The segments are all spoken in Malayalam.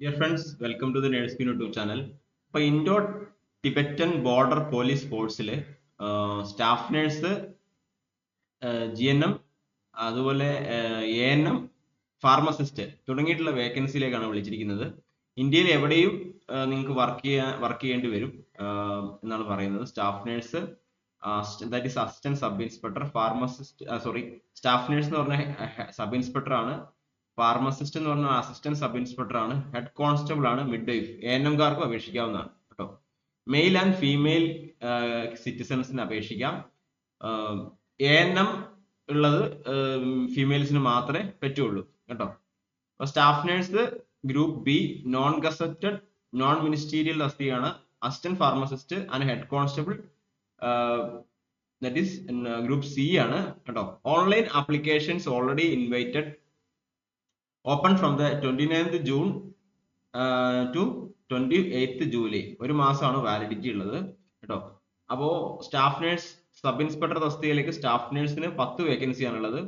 Dear friends welcome to the nurse YouTube channel ഇപ്പൊ Indo Tibetan border police ഫോഴ്സിലെ staff nurse G N M അതുപോലെ എ എൻ എം ഫാർമസിസ്റ്റ് തുടങ്ങിയിട്ടുള്ള വേക്കൻസിയിലേക്കാണ് വിളിച്ചിരിക്കുന്നത്. ഇന്ത്യയിൽ എവിടെയും നിങ്ങൾക്ക് വർക്ക് ചെയ്യാൻ വർക്ക് ചെയ്യേണ്ടി വരും എന്നാണ് പറയുന്നത്. Staff nurse that is assistant sub inspector pharmacist sorry staff nurse എന്ന് പറഞ്ഞ സബ് ഇൻസ്പെക്ടർ ആണ്. ഫാർമസിസ്റ്റ് എന്ന് പറഞ്ഞ അസിസ്റ്റന്റ് സബ് ഇൻസ്പെക്ടർ ആണ്. ഹെഡ് കോൺസ്റ്റബിൾ ആണ് മിഡ് വൈഫ് എ എൻ എംകാർക്കും അപേക്ഷിക്കാവുന്നതാണ് കേട്ടോ. മെയിൽ ആൻഡ് ഫീമെയിൽ സിറ്റിസൺസിന് അപേക്ഷിക്കാം. എ എൻ എം ഉള്ളത് ഫീമെയിൽസിന് മാത്രമേ പറ്റുള്ളൂ കേട്ടോ. അപ്പൊ staff nurse group B non gazetted non ministerial തസ്തികയാണ് assistant pharmacist and head constable that is group C ആണ് കേട്ടോ. Online applications already invited open from the twenty ninth June to twenty eighth July ഒരു മാസമാണ് വാലിഡിറ്റി ഉള്ളത് കേട്ടോ? അപ്പോ സ്റ്റാഫ് നേഴ്സ് സബ് ഇൻസ്പെക്ടർ തസ്തികയിലേക്ക് സ്റ്റാഫ് നേഴ്സിന് പത്ത് വേക്കൻസി ആണുള്ളത്.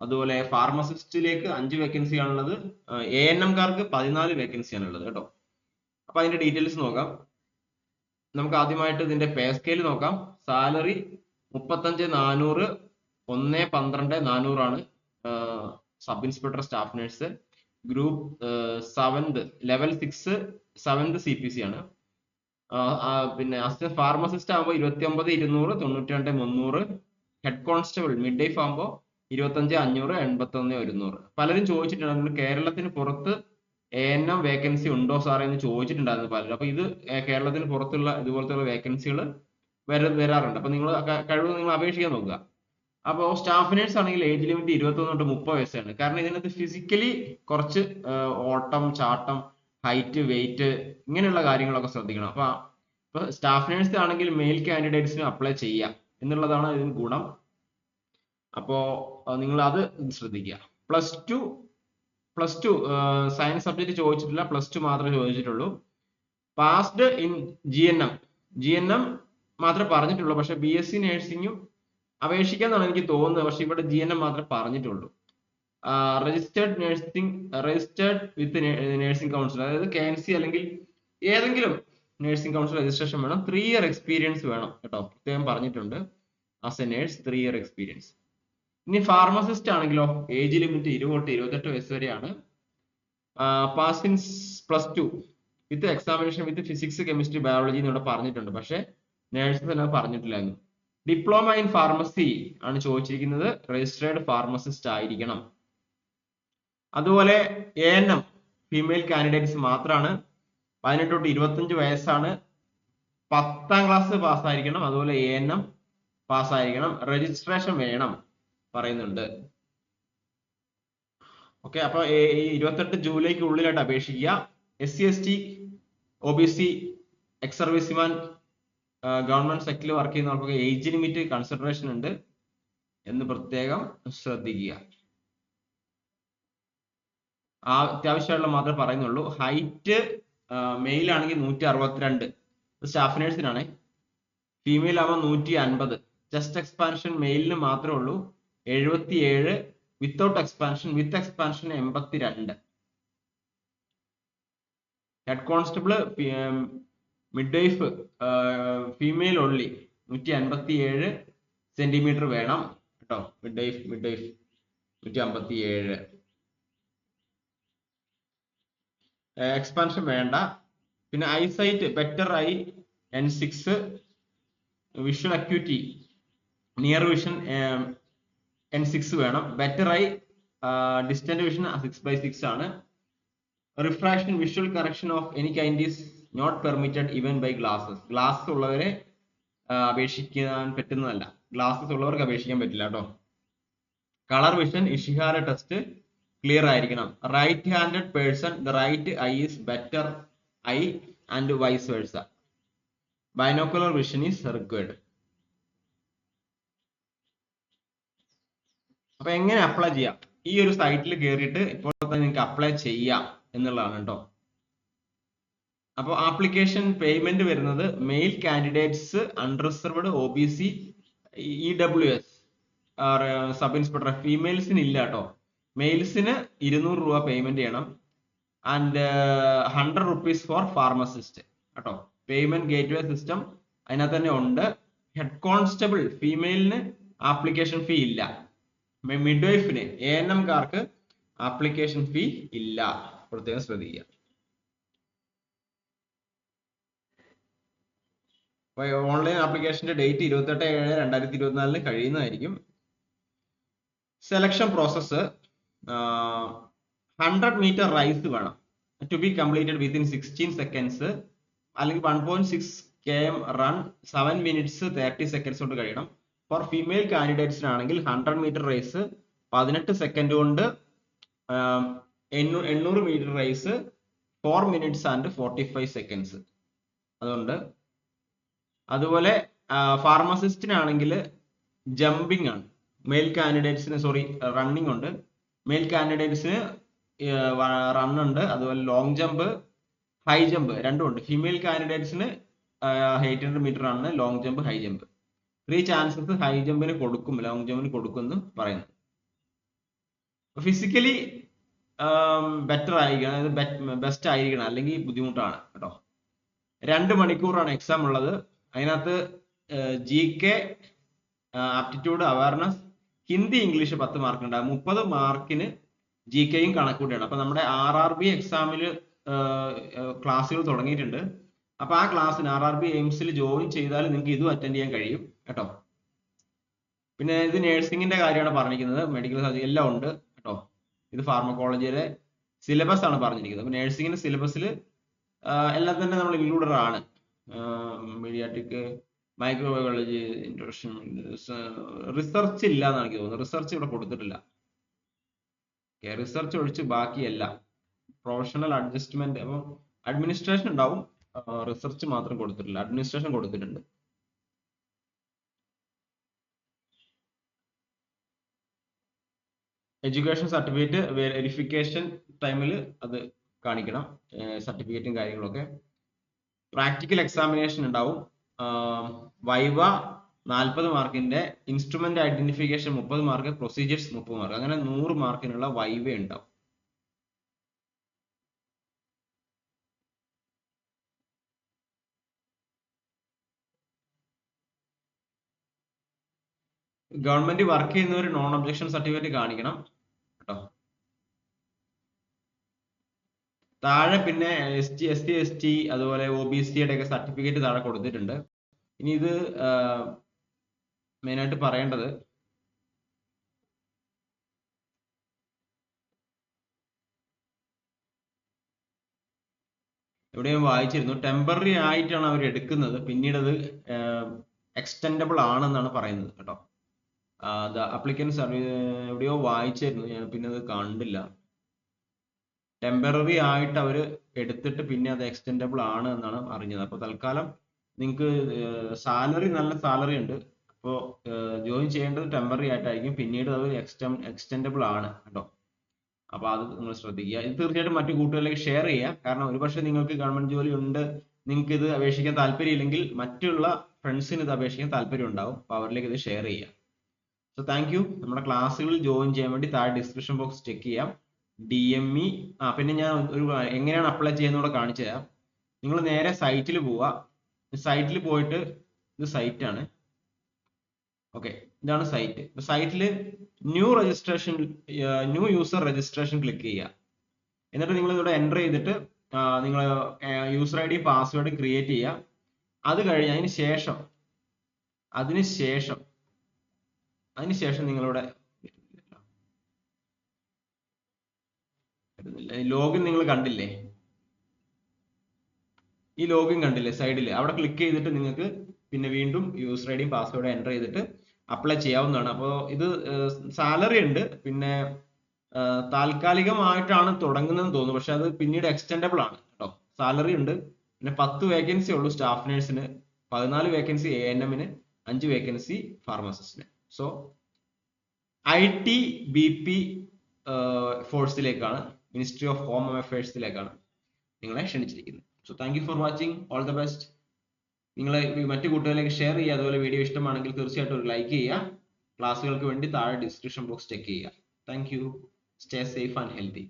അതുപോലെ ഫാർമസിസ്റ്റിലേക്ക് അഞ്ച് വേക്കൻസി ആണുള്ളത്. എ എൻ എംകാർക്ക് പതിനാല് വേക്കൻസി ആണുള്ളത് കേട്ടോ? അപ്പൊ അതിന്റെ ഡീറ്റെയിൽസ് നോക്കാം. നമുക്ക് ആദ്യമായിട്ട് ഇതിന്റെ പേ സ്കെയിൽ നോക്കാം. സാലറി മുപ്പത്തഞ്ച് നാനൂറ് ഒന്ന് പന്ത്രണ്ട് നാനൂറാണ്. Sub inspector staff nurse group seventh level six seventh C P C ആണ്. പിന്നെ അസിസ്റ്റന്റ് ഫാർമസിസ്റ്റ് ആകുമ്പോൾ ഇരുപത്തി ഒമ്പത് ഇരുന്നൂറ് തൊണ്ണൂറ്റി രണ്ട് മുന്നൂറ് ഹെഡ് കോൺസ്റ്റബിൾ മിഡ് ഡേഫ് ആകുമ്പോൾ ഇരുപത്തഞ്ച് അഞ്ഞൂറ് എൺപത്തി ഒന്ന് ഒരുന്നൂറ്. പലരും ചോദിച്ചിട്ടുണ്ട്. കേരളത്തിന് പുറത്ത് എ എൻ എം വേക്കൻസി ഉണ്ടോ സാറേ എന്ന് ചോദിച്ചിട്ടുണ്ടായിരുന്നു പലരും. അപ്പൊ ഇത് കേരളത്തിന് പുറത്തുള്ള ഇതുപോലത്തെ വേക്കൻസികൾ വര വരാറുണ്ട്. അപ്പൊ നിങ്ങൾ കഴിവ് നിങ്ങൾ അപേക്ഷിക്കാൻ നോക്കുക. അപ്പോൾ സ്റ്റാഫ് നേഴ്സ് ആണെങ്കിൽ ഏജ് ലിമിറ്റ് ഇരുപത്തൊന്ന് തൊട്ട് മുപ്പത് വയസ്സാണ്. കാരണം ഇതിനകത്ത് ഫിസിക്കലി കുറച്ച് ഓട്ടം ചാട്ടം ഹൈറ്റ് വെയിറ്റ് ഇങ്ങനെയുള്ള കാര്യങ്ങളൊക്കെ ശ്രദ്ധിക്കണം. അപ്പൊ ഇപ്പൊ സ്റ്റാഫ് നേഴ്സ് ആണെങ്കിൽ മെയിൽ കാൻഡിഡേറ്റ്സിന് അപ്ലൈ ചെയ്യാം എന്നുള്ളതാണ് ഇതിന് ഗുണം. അപ്പോ നിങ്ങൾ അത് ശ്രദ്ധിക്കുക. Plus two plus two science subject ചോദിച്ചിട്ടില്ല പ്ലസ് ടു മാത്രമേ ചോദിച്ചിട്ടുള്ളൂ. Passed in G N M G N M മാത്രമേ പറഞ്ഞിട്ടുള്ളൂ പക്ഷെ ബി എസ് സി നഴ്സിംഗും അപേക്ഷിക്കാന്നാണ് എനിക്ക് തോന്നുന്നത്. പക്ഷെ ഇവിടെ ജി എൻ എം മാത്രമേ പറഞ്ഞിട്ടുള്ളൂ. Registered nursing registered with nursing council അതായത് കെ എൻ സി അല്ലെങ്കിൽ ഏതെങ്കിലും നഴ്സിംഗ് കൗൺസിൽ രജിസ്ട്രേഷൻ വേണം. ത്രീ ഇയർ എക്സ്പീരിയൻസ് വേണം കേട്ടോ. പ്രത്യേകം പറഞ്ഞിട്ടുണ്ട്. As a nurse three year experience ഇനി ഫാർമസിസ്റ്റ് ആണെങ്കിലോ ഏജ് ലിമിറ്റ് ഇരുപത് തൊട്ട് ഇരുപത്തെട്ട് വയസ്സ് വരെയാണ്. Pass in plus two with examination with physics chemistry biology എന്നിവിടെ പറഞ്ഞിട്ടുണ്ട്. പക്ഷേ നേഴ്സസ് തന്നെ പറഞ്ഞിട്ടില്ലായിരുന്നു ഡിപ്ലോമ ഇൻ ഫാർമസി ആണ് ചോദിച്ചിരിക്കുന്നത്. രജിസ്റ്റേർഡ് ഫാർമസിസ്റ്റ് ആയിരിക്കണം. അതുപോലെ A N M female candidates മാത്രമാണ് പതിനെട്ട് തൊട്ട് ഇരുപത്തഞ്ച് വയസ്സാണ്. പത്താം ക്ലാസ് പാസ്സായിരിക്കണം. അതുപോലെ എ എൻ എം പാസ്സായിരിക്കണം. രജിസ്ട്രേഷൻ വേണം പറയുന്നുണ്ട്. ഓക്കെ അപ്പൊ ഇരുപത്തെട്ട് ജൂലൈക്ക് ഉള്ളിലായിട്ട് അപേക്ഷിക്കുക. S C S T O B C ex serviceman government സെക്ടറിൽ വർക്ക് ചെയ്യുന്നവർക്കൊക്കെ ഏജ് ലിമിറ്റ് കൺസിഡറേഷൻ ഉണ്ട് എന്ന് പ്രത്യേകം ശ്രദ്ധിക്കുക. ആ അത്യാവശ്യമായിട്ടുള്ള മാത്രമേ പറയുന്നുള്ളൂ. ഹൈറ്റ് മെയിൽ ആണെങ്കിൽ നൂറ്റി അറുപത്തിരണ്ട് സ്റ്റാഫ് നേഴ്സിനാണ് ഫീമെയിൽ ആവുമ്പോൾ നൂറ്റി അൻപത് ജസ്റ്റ് എക്സ്പാൻഷൻ മെയിലിന് മാത്രമേ ഉള്ളൂ. എഴുപത്തി ഏഴ് വിത്തൗട്ട് എക്സ്പാൻഷൻ വിത്ത് എക്സ്പാൻഷൻ എൺപത്തി രണ്ട് head constable midwife female only നൂറ്റി അൻപത്തി ഏഴ് സെന്റിമീറ്റർ വേണം കേട്ടോ. മിഡ് വൈഫ് മിഡ് വൈഫ് നൂറ്റി അമ്പത്തി ഏഴ് എക്സ്പാൻഷൻ വേണ്ട. പിന്നെ eyesight better eye N six visual acuity near vision N six വേണം. Better eye distant vision six by six ആണ്. Refraction visual correction of any kind is not permitted even by glasses glasses ഉള്ളവരെ അപേക്ഷിക്കാൻ പറ്റുന്നതല്ല. ഗ്ലാസസ് ഉള്ളവർക്ക് അപേക്ഷിക്കാൻ പറ്റില്ല കേട്ടോ colour vision Ishihara test clear ആയിരിക്കണം. Right handed person the right eye is better eye and vice versa binocular vision is required അപ്പൊ എങ്ങനെ അപ്ലൈ ചെയ്യാം? ഈ ഒരു സൈറ്റിൽ കയറിയിട്ട് ഇപ്പോൾ തന്നെ നിങ്ങൾക്ക് അപ്ലൈ ചെയ്യാം എന്നുള്ളതാണ് കേട്ടോ അപ്പോൾ ആപ്ലിക്കേഷൻ പേയ്മെന്റ് വരുന്നത് male candidates unreserved O B C E W S sub inspector ഫീമെയിൽസിന് ഇല്ല കേട്ടോ മെയിൽസിന് ഇരുന്നൂറ് രൂപ പേയ്മെന്റ് ചെയ്യണം. And hundred rupees for pharmacist കേട്ടോ. പേയ്മെന്റ് ഗേറ്റ് വേ സിസ്റ്റം അതിനകത്ത് തന്നെ ഉണ്ട്. ഹെഡ് കോൺസ്റ്റബിൾ ഫീമെയിലിന് ആപ്ലിക്കേഷൻ ഫീ ഇല്ല. മിഡ് വൈഫിന് എ എൻ എംകാർക്ക് ആപ്ലിക്കേഷൻ ഫീ ഇല്ല. പ്രത്യേകം ശ്രദ്ധിക്കുക. ഓൺലൈൻ ആപ്ലിക്കേഷന്റെ ഡേറ്റ് ഇരുപത്തെട്ട് ഏഴ് രണ്ടായിരത്തി ഇരുപത്തിനാലിന് കഴിയുന്നതായിരിക്കും. Selection process hundred metre race വേണം. To be completed within sixteen seconds അല്ലെങ്കിൽ one point six K M run seven minutes thirty seconds കൊണ്ട് കഴിയണം. ഫോർ ഫീമെയിൽ കാൻഡിഡേറ്റ്സിനാണെങ്കിൽ ഹൺഡ്രഡ് മീറ്റർ റേസ് പതിനെട്ട് സെക്കൻഡ് കൊണ്ട് എണ്ണൂറ് metre race four minutes and forty five seconds അതുകൊണ്ട് അതുപോലെ ഫാർമസിസ്റ്റിനാണെങ്കിൽ ജമ്പിങ് ആണ്. മെയിൽ കാൻഡിഡേറ്റ്സിന് സോറി റണ്ണിങ് ഉണ്ട്. മെയിൽ കാൻഡിഡേറ്റ്സിന് റൺ ഉണ്ട്. അതുപോലെ ലോങ് ജമ്പ് ഹൈ ജമ്പ് രണ്ടും ഉണ്ട്. ഫീമെയിൽ കാൻഡിഡേറ്റ്സിന് എയ്റ്റ് ഹൺഡ്രഡ് മീറ്റർ ആണ് long jump high jump three chances high ജമ്പിന് കൊടുക്കും ലോങ് ജമ്പിന് കൊടുക്കും എന്ന് പറയുന്നു ഫിസിക്കലി ബെറ്റർ ആയിരിക്കണം. അതായത് ബെസ്റ്റ് ആയിരിക്കണം. അല്ലെങ്കിൽ ബുദ്ധിമുട്ടാണ് കേട്ടോ. രണ്ട് മണിക്കൂറാണ് എക്സാം ഉള്ളത്. അതിനകത്ത് G K aptitude awareness Hindi English പത്ത് മാർക്ക് ഉണ്ടാകും മുപ്പത് മാർക്കിന് ജി കെയും കണക്കൂട്ടിയാണ് അപ്പൊ നമ്മുടെ ആർ ആർ ബി എക്സാമിൽ ക്ലാസ്സുകൾ തുടങ്ങിയിട്ടുണ്ട്. അപ്പൊ ആ ക്ലാസ്സിന് ആർ ആർ ബി എയിംസിൽ ജോയിൻ ചെയ്താൽ നിങ്ങൾക്ക് ഇതും അറ്റൻഡ് ചെയ്യാൻ കഴിയും കേട്ടോ? പിന്നെ ഇത് നേഴ്സിംഗിന്റെ കാര്യമാണ് പറഞ്ഞിരിക്കുന്നത്. മെഡിക്കൽ സർജറി എല്ലാം ഉണ്ട് കേട്ടോ? ഇത് ഫാർമക്കോളജിയിലെ സിലബസ് ആണ് പറഞ്ഞിരിക്കുന്നത്. അപ്പൊ നേഴ്സിംഗിന്റെ സിലബസിൽ എല്ലാം തന്നെ നമ്മൾ ഇൻക്ലൂഡഡ് ആണ്. മീഡിയാറ്റിക് മൈക്രോബയോളജി ഇൻട്രൊഡക്ഷൻ റിസർച്ച് ഇല്ല എന്നാണ് എനിക്ക് തോന്നുന്നത്. റിസർച്ച് ഇവിടെ കൊടുത്തിട്ടില്ല. റിസർച്ച് ഒഴിച്ച് ബാക്കിയല്ല. പ്രൊഫഷണൽ അഡ്ജസ്റ്റ്മെന്റ് അപ്പം അഡ്മിനിസ്ട്രേഷൻ ഉണ്ടാവും. റിസർച്ച് മാത്രം കൊടുത്തിട്ടില്ല. അഡ്മിനിസ്ട്രേഷൻ കൊടുത്തിട്ടുണ്ട്. എഡ്യൂക്കേഷൻ സർട്ടിഫിക്കറ്റ് വെരിഫിക്കേഷൻ ടൈമിൽ അത് കാണിക്കണം. സർട്ടിഫിക്കറ്റും കാര്യങ്ങളൊക്കെ. പ്രാക്ടിക്കൽ എക്സാമിനേഷൻ ഉണ്ടാവും. വൈവ നാൽപ്പത് മാർക്കിന്റെ ഇൻസ്ട്രുമെന്റ് ഐഡന്റിഫിക്കേഷൻ മുപ്പത് മാർക്ക് പ്രൊസീജിയേഴ്സ് മുപ്പത് മാർക്ക്. അങ്ങനെ നൂറ് മാർക്കിനുള്ള വൈവ ഉണ്ടാവും. ഗവൺമെന്റ് വർക്ക് ചെയ്യുന്നവർ നോൺ ഒബ്ജക്ഷൻ സർട്ടിഫിക്കറ്റ് കാണിക്കണം കേട്ടോ താഴെ പിന്നെ S T S T S T അതുപോലെ ഒ ബി സിയുടെ ഒക്കെ സർട്ടിഫിക്കറ്റ് താഴെ കൊടുത്തിട്ടുണ്ട്. ഇനി ഇത് മെയിനായിട്ട് പറയേണ്ടത് എവിടെയും വായിച്ചിരുന്നു. ടെമ്പററി ആയിട്ടാണ് അവർ എടുക്കുന്നത്. പിന്നീട് അത് എക്സ്റ്റെൻഡബിൾ ആണെന്നാണ് പറയുന്നത് കേട്ടോ. ദ അപ്ലിക്കൻസ് എവിടെയോ വായിച്ചായിരുന്നു ഞാൻ പിന്നെ അത് കണ്ടില്ല. ടെമ്പററി ആയിട്ട് അവർ എടുത്തിട്ട് പിന്നെ അത് എക്സ്റ്റെൻഡബിൾ ആണ് എന്നാണ് അറിഞ്ഞത്. അപ്പോൾ തൽക്കാലം നിങ്ങൾക്ക് സാലറി നല്ല സാലറി ഉണ്ട്. അപ്പോൾ ജോയിൻ ചെയ്യേണ്ടത് ടെമ്പററി ആയിട്ടായിരിക്കും. പിന്നീട് അത് എക്സ്റ്റെ എക്സ്റ്റെൻഡബിൾ ആണ് കേട്ടോ. അപ്പോൾ അത് നിങ്ങൾ ശ്രദ്ധിക്കുക. ഇത് തീർച്ചയായിട്ടും മറ്റു കൂട്ടുകാരിലേക്ക് ഷെയർ ചെയ്യുക. കാരണം ഒരുപക്ഷെ നിങ്ങൾക്ക് ഗവൺമെന്റ് ജോലി ഉണ്ട് നിങ്ങൾക്ക് ഇത് അപേക്ഷിക്കാൻ താല്പര്യമില്ലെങ്കിൽ മറ്റുള്ള ഫ്രണ്ട്സിന് ഇത് അപേക്ഷിക്കാൻ താല്പര്യം ഉണ്ടാവും. അപ്പോൾ അവരിലേക്ക് ഇത് ഷെയർ ചെയ്യുക. സോ താങ്ക് യു നമ്മുടെ ക്ലാസ്സുകളിൽ ജോയിൻ ചെയ്യാൻ വേണ്ടി താഴെ ഡിസ്ക്രിപ്ഷൻ ബോക്സ് ചെക്ക് ചെയ്യാം. ഡി എം ഇ ആ പിന്നെ ഞാൻ ഒരു എങ്ങനെയാണ് അപ്ലൈ ചെയ്യുന്നതോടെ കാണിച്ചു തരാം. നിങ്ങൾ നേരെ സൈറ്റിൽ പോവുക സൈറ്റിൽ പോയിട്ട് ഇത് സൈറ്റ് ആണ്. ഓക്കെ ഇതാണ് സൈറ്റ് സൈറ്റിൽ new registration new user registration click ചെയ്യുക. എന്നിട്ട് നിങ്ങൾ ഇവിടെ എന്റർ ചെയ്തിട്ട് നിങ്ങൾ user I D password create ചെയ്യുക. അത് കഴിഞ്ഞ് അതിന് ശേഷം അതിന് ശേഷം അതിന് ശേഷം നിങ്ങളിവിടെ ലോഗിൻ നിങ്ങൾ കണ്ടില്ലേ? ഈ ലോഗിൻ കണ്ടില്ലേ സൈഡിൽ അവിടെ ക്ലിക്ക് ചെയ്തിട്ട് നിങ്ങൾക്ക് പിന്നെ വീണ്ടും യൂസർ ഐ ഡിയും പാസ്വേഡും എന്റർ ചെയ്തിട്ട് അപ്ലൈ ചെയ്യാവുന്നതാണ്. അപ്പോൾ ഇത് സാലറി ഉണ്ട്. പിന്നെ താൽക്കാലികമായിട്ടാണ് തുടങ്ങുന്നതെന്ന് തോന്നുന്നു. പക്ഷെ അത് പിന്നീട് എക്സ്റ്റെൻഡബിൾ ആണ് കേട്ടോ. സാലറി ഉണ്ട്. പിന്നെ പത്ത് വേക്കൻസി ഉള്ളൂ സ്റ്റാഫ് നേഴ്സിന് പതിനാല് വേക്കൻസി എ എൻ എമ്മിന് അഞ്ച് vacancy ഫാർമസിസ്റ്റിന് so I T B P ഫോഴ്സിലേക്കാണ് ministry of home അഫയേഴ്സിലേക്കാണ് നിങ്ങളെ ക്ഷണിച്ചിരിക്കുന്നത്. So thank for watching all the best നിങ്ങൾ മറ്റു കൂട്ടുകാരിലേക്ക് ഷെയർ ചെയ്യുക. അതുപോലെ വീഡിയോ ഇഷ്ടമാണെങ്കിൽ തീർച്ചയായിട്ടും ഒരു ലൈക്ക് ചെയ്യുക. ക്ലാസ്സുകൾക്ക് വേണ്ടി താഴെ ഡിസ്ക്രിപ്ഷൻ ബോക്സ് ചെക്ക് ചെയ്യുക. Thank you stay safe and healthy